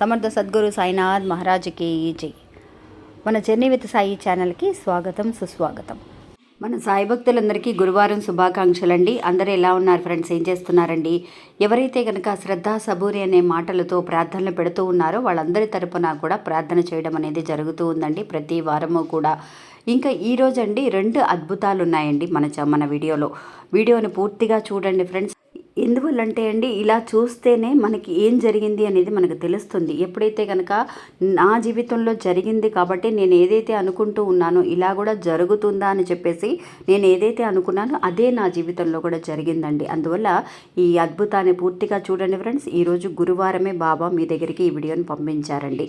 సమర్థ సద్గురు సాయినాథ్ మహారాజుకి జై. మన జర్నీ విత్ సాయి ఛానల్కి స్వాగతం సుస్వాగతం. మన సాయి భక్తులందరికీ గురువారం శుభాకాంక్షలండి. అందరూ ఎలా ఉన్నారు ఫ్రెండ్స్? ఏం చేస్తున్నారండి? ఎవరైతే కనుక శ్రద్ధ సబూరి అనే మాటలతో ప్రార్థనలు పెడుతూ ఉన్నారో వాళ్ళందరి తరపున కూడా ప్రార్థన చేయడం అనేది జరుగుతూ ఉందండి. ప్రతి వారము కూడా. ఇంకా ఈరోజు అండి రెండు అద్భుతాలు ఉన్నాయండి మన చ- మన వీడియోలో. వీడియోని పూర్తిగా చూడండి ఫ్రెండ్స్. ఎందువల్లంటే అండి ఇలా చూస్తేనే మనకి ఏం జరిగింది అనేది మనకు తెలుస్తుంది. ఎప్పుడైతే కనుక నా జీవితంలో జరిగింది కాబట్టి నేను ఏదైతే అనుకుంటూ ఉన్నానో ఇలా కూడా జరుగుతుందా అని చెప్పేసి నేను ఏదైతే అనుకున్నానో అదే నా జీవితంలో కూడా జరిగిందండి. అందువల్ల ఈ అద్భుతాన్ని పూర్తిగా చూడండి ఫ్రెండ్స్. ఈరోజు గురువారమే బాబా మీ దగ్గరికి ఈ వీడియోని పంపించారండి.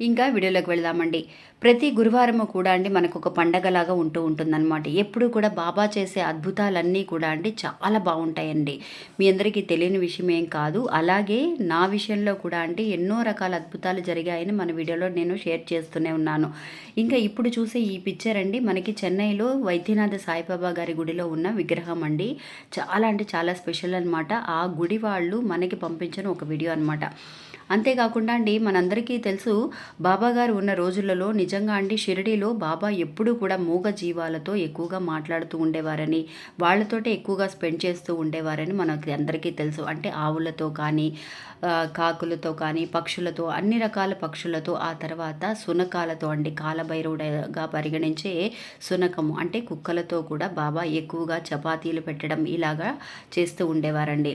ఇంకా వీడియోలోకి వెళదామండి. ప్రతి గురువారము కూడా అండి మనకు ఒక పండగలాగా ఉంటూ ఉంటుందన్నమాట. ఎప్పుడు కూడా బాబా చేసే అద్భుతాలన్నీ కూడా అండి చాలా బాగుంటాయండి. మీ అందరికీ తెలియని విషయం ఏం కాదు. అలాగే నా విషయంలో కూడా అంటే ఎన్నో రకాల అద్భుతాలు జరిగాయని మన వీడియోలో నేను షేర్ చేస్తూనే ఉన్నాను. ఇంకా ఇప్పుడు చూసే ఈ పిక్చర్ అండి మనకి చెన్నైలో వైద్యనాథ సాయిబాబా గారి గుడిలో ఉన్న విగ్రహం అండి. చాలా అంటే చాలా స్పెషల్ అనమాట ఆ గుడి వాళ్ళు మనకి పంపించిన ఒక వీడియో అనమాట అంతేకాకుండా అండి మనందరికీ తెలుసు బాబా గారు ఉన్న రోజులలో నిజంగా అండి షిరిడీలో బాబా ఎప్పుడూ కూడా మూగ జీవాలతో ఎక్కువగా మాట్లాడుతూ ఉండేవారని వాళ్ళతోటే ఎక్కువగా స్పెండ్ చేస్తూ ఉండేవారని మనకి అందరికీ తెలుసు. అంటే ఆవులతో కానీ కాకులతో కానీ పక్షులతో అన్ని రకాల పక్షులతో ఆ తర్వాత సునకాలతో అండి కాలభైరవుడగా పరిగణించే సునకము అంటే కుక్కలతో కూడా బాబా ఎక్కువగా చపాతీలు పెట్టడం ఇలాగా చేస్తూ ఉండేవారండి.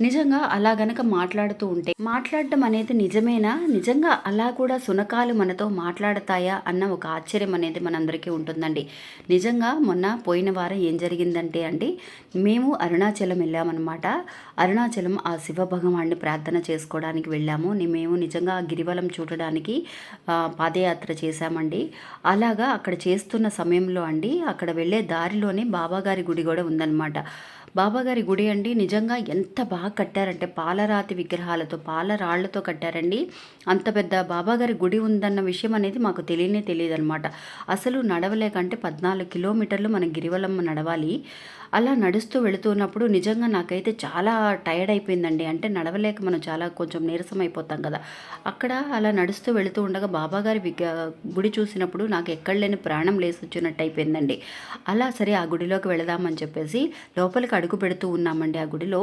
నిజంగా అలా గనక మాట్లాడుతూ ఉంటే మాట్లాడటం అనేది నిజమేనా? నిజంగా అలా కూడా శునకాలు మనతో మాట్లాడతాయా అన్న ఒక ఆశ్చర్యం అనేది మనందరికీ ఉంటుందండి. నిజంగా మొన్న పోయిన వారం ఏం జరిగిందంటే అండి మేము అరుణాచలం వెళ్ళామన్నమాట. అరుణాచలం ఆ శివ భగవాన్ని ప్రార్థన చేసుకోవడానికి వెళ్ళాము. మేము నిజంగా ఆ గిరివలం చూడడానికి పాదయాత్ర చేశామండి. అలాగా అక్కడ చేస్తున్న సమయంలో అండి అక్కడ వెళ్ళే దారిలోనే బాబాగారి గుడి కూడా ఉందన్నమాట. బాబాగారి గుడి అండి. నిజంగా ఎంత బాగా కట్టారంటే పాలరాతి విగ్రహాలతో పాలరాళ్ళతో కట్టారండి. అంత పెద్ద బాబాగారి గుడి ఉందన్న విషయం అనేది మాకు తెలియనే తెలియదు అనమాట అసలు నడవలేకంటే పద్నాలుగు కిలోమీటర్లు మన గిరివలమ్మ నడవాలి. అలా నడుస్తూ వెళుతున్నప్పుడు నిజంగా నాకైతే చాలా టైర్డ్ అయిపోయిందండి. అంటే నడవలేక మనం చాలా కొంచెం నీరసం అయిపోతాం కదా. అక్కడ అలా నడుస్తూ వెళుతూ ఉండగా బాబాగారి విగ్ర గుడి చూసినప్పుడు నాకు ఎక్కడ లేని ప్రాణం లేసొచ్చినట్టు అయిపోయిందండి. అలా సరే ఆ గుడిలోకి వెళదామని చెప్పేసి లోపలికి అడుగు పెడుతూ ఉన్నామండి ఆ గుడిలో.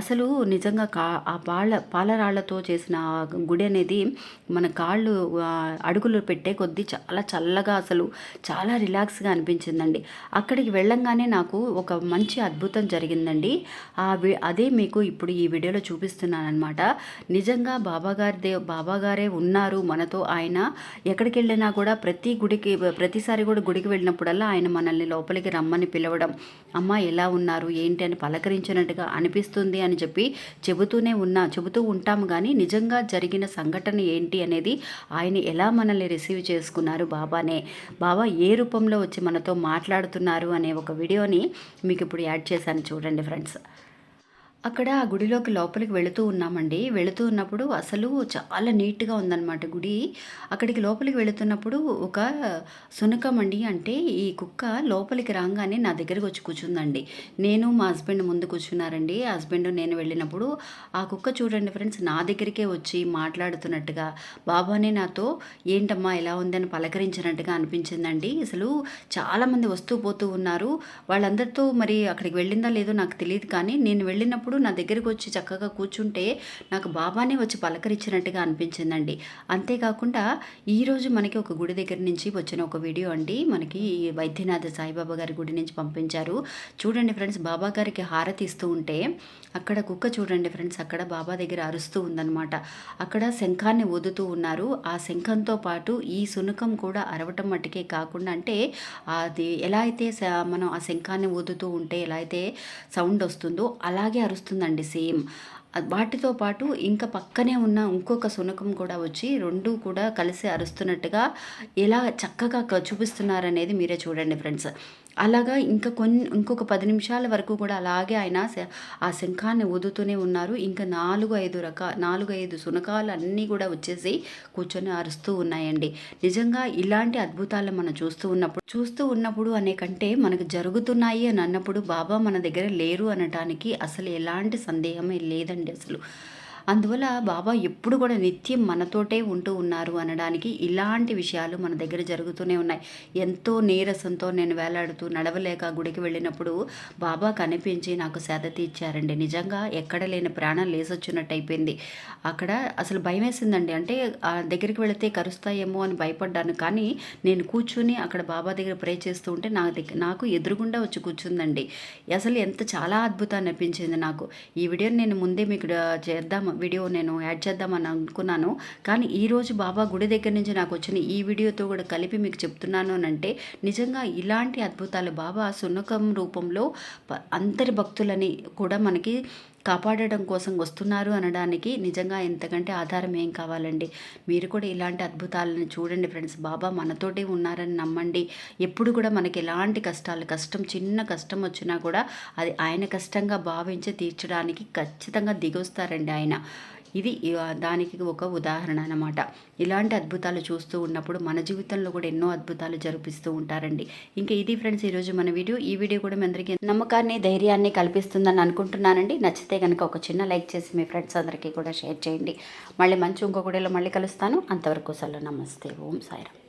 అసలు నిజంగా కా ఆ పాల పాలరాళ్ళతో చేసిన ఆ గుడి అనేది మన కాళ్ళు అడుగులు పెట్టే కొద్దీ చాలా చల్లగా అసలు చాలా రిలాక్స్గా అనిపించిందండి. అక్కడికి వెళ్ళంగానే నాకు ఒక మంచి అద్భుతం జరిగిందండి. ఆ అదే మీకు ఇప్పుడు ఈ వీడియోలో చూపిస్తున్నాను అనమాట నిజంగా బాబాగారిదే బాబాగారే ఉన్నారు మనతో. ఆయన ఎక్కడికి వెళ్ళినా కూడా ప్రతి గుడికి ప్రతిసారి కూడా గుడికి వెళ్ళినప్పుడల్లా ఆయన మనల్ని లోపలికి రమ్మని పిలవడం అమ్మ ఎలా ఉన్నారు? ఏంటి ఏంటి అని పలకరించినట్టుగా అనిపిస్తుంది అని చెప్పి చెబుతూనే ఉన్నా చెబుతూ ఉంటాము కానీ నిజంగా జరిగిన సంఘటన ఏంటి అనేది ఆయన ఎలా మనల్ని రిసీవ్ చేసుకున్నారు బాబానే? బాబా ఏ రూపంలో వచ్చి మనతో మాట్లాడుతున్నారు అనే ఒక వీడియోని మీకు ఇప్పుడు యాడ్ చేశాను చూడండి ఫ్రెండ్స్. అక్కడ ఆ గుడిలోకి లోపలికి వెళుతూ ఉన్నామండి. వెళుతూ ఉన్నప్పుడు అసలు చాలా నీట్గా ఉందన్నమాట గుడి. అక్కడికి లోపలికి వెళుతున్నప్పుడు ఒక సునకమండి అండి. అంటే ఈ కుక్క లోపలికి రాగానే నా దగ్గరికి వచ్చి కూర్చుందండి. నేను మా హస్బెండ్ ముందు కూర్చున్నారండి. హస్బెండ్ నేను వెళ్ళినప్పుడు ఆ కుక్క చూడండి ఫ్రెండ్స్ నా దగ్గరికే వచ్చి మాట్లాడుతున్నట్టుగా బాబానే నాతో ఏంటమ్మా ఎలా ఉందని పలకరించినట్టుగా అనిపించిందండి. అసలు చాలామంది వస్తూ పోతూ ఉన్నారు. వాళ్ళందరితో మరి అక్కడికి వెళ్ళిందా లేదో నాకు తెలియదు కానీ నేను వెళ్ళినప్పుడు ఎప్పుడు నా దగ్గరికి వచ్చి చక్కగా కూర్చుంటే నాకు బాబానే వచ్చి పలకరించినట్టుగా అనిపించిందండి. అంతేకాకుండా ఈరోజు మనకి ఒక గుడి దగ్గర నుంచి వచ్చిన ఒక వీడియో అండి. మనకి వైద్యనాథ సాయిబాబా గారి గుడి నుంచి పంపించారు. చూడండి ఫ్రెండ్స్ బాబా గారికి హారతి ఇస్తూ ఉంటే అక్కడ కుక్క చూడండి ఫ్రెండ్స్ అక్కడ బాబా దగ్గర అరుస్తూ ఉందన్నమాట. అక్కడ శంఖాన్ని ఊదుతూ ఉన్నారు. ఆ శంఖంతో పాటు ఈ శునకం కూడా అరవటం మట్టుకే కాకుండా అంటే అది ఎలా అయితే మనం ఆ శంఖాన్ని ఊదుతూ ఉంటే ఎలా అయితే సౌండ్ వస్తుందో అలాగే వస్తుందండి సేమ్. వాటితో పాటు ఇంకా పక్కనే ఉన్న ఇంకొక సునకం కూడా వచ్చి రెండు కూడా కలిసి అరుస్తున్నట్టుగా ఎలా చక్కగా చూపిస్తున్నారనేది మీరే చూడండి ఫ్రెండ్స్. అలాగా ఇంకా కొన్ని ఇంకొక పది నిమిషాల వరకు కూడా అలాగే ఆయన శ- ఆ శంఖాన్ని ఊదుతూనే ఉన్నారు. ఇంకా నాలుగు ఐదు రక నాలుగు ఐదు శునకాలు అన్నీ కూడా వచ్చేసి కూర్చొని అరుస్తూ ఉన్నాయండి. నిజంగా ఇలాంటి అద్భుతాలు మనం చూస్తూ ఉన్నప్పుడు చూస్తూ ఉన్నప్పుడు అనే కంటే మనకు జరుగుతున్నాయి అని అన్నప్పుడు బాబా మన దగ్గర లేరు అనటానికి అసలు ఎలాంటి సందేహమే లేదండి అసలు. అందువల్ల బాబా ఎప్పుడు కూడా నిత్యం మనతోటే ఉంటూ ఉన్నారు అనడానికి ఇలాంటి విషయాలు మన దగ్గర జరుగుతూనే ఉన్నాయి. ఎంతో నీరసంతో నేను వేలాడుతూ నడవలేక గుడికి వెళ్ళినప్పుడు బాబా కనిపించి నాకు సేద తీర్చారండి. నిజంగా ఎక్కడ లేని ప్రాణం లేసొచ్చినట్టు అయిపోయింది అక్కడ అసలు భయం వేసిందండి అంటే ఆ దగ్గరికి వెళితే కరుస్తాయేమో అని భయపడ్డాను. కానీ నేను కూర్చుని అక్కడ బాబా దగ్గర ప్రే చేస్తూ ఉంటే నా దగ్గర నాకు ఎదురుగుండా వచ్చి కూర్చుందండి. అసలు ఎంత చాలా అద్భుతాన్ని అనిపించింది నాకు. ఈ వీడియోని నేను ముందే మీకు చేద్దాము. వీడియో నేను యాడ్ చేద్దామని అనుకున్నాను. కానీ ఈరోజు బాబా గుడి దగ్గర నుంచి నాకు వచ్చిన ఈ వీడియోతో కూడా కలిపి మీకు చెప్తున్నాను అని అంటే నిజంగా ఇలాంటి అద్భుతాలు బాబా సున్నకం రూపంలో అందరి భక్తులని కూడా మనకి కాపాడడం కోసం వస్తున్నారు అనడానికి నిజంగా ఎంతకంటే ఆధారం ఏం కావాలండి? మీరు కూడా ఇలాంటి అద్భుతాలను చూడండి ఫ్రెండ్స్. బాబా మనతోటే ఉన్నారని నమ్మండి. ఎప్పుడు కూడా మనకి ఎలాంటి కష్టాలు కష్టం చిన్న కష్టం వచ్చినా కూడా అది ఆయన కష్టంగా భావించి తీర్చడానికి ఖచ్చితంగా దిగొస్తారండి ఆయన. ఇది దానికి ఒక ఉదాహరణ అనమాట ఇలాంటి అద్భుతాలు చూస్తూ ఉన్నప్పుడు మన జీవితంలో కూడా ఎన్నో అద్భుతాలు జరిపిస్తూ ఉంటారండి. ఇంకా ఇది ఫ్రెండ్స్ ఈరోజు మన వీడియో. ఈ వీడియో కూడా మీ అందరికీ నమ్మకాన్ని ధైర్యాన్ని కల్పిస్తుందని అనుకుంటున్నానండి. నచ్చితే కనుక ఒక చిన్న లైక్ చేసి మీ ఫ్రెండ్స్ అందరికీ కూడా షేర్ చేయండి. మళ్ళీ మంచి ఇంకొకటిలో మళ్ళీ కలుస్తాను. అంతవరకు సెలవు. నమస్తే. ఓం సాయిరామ్.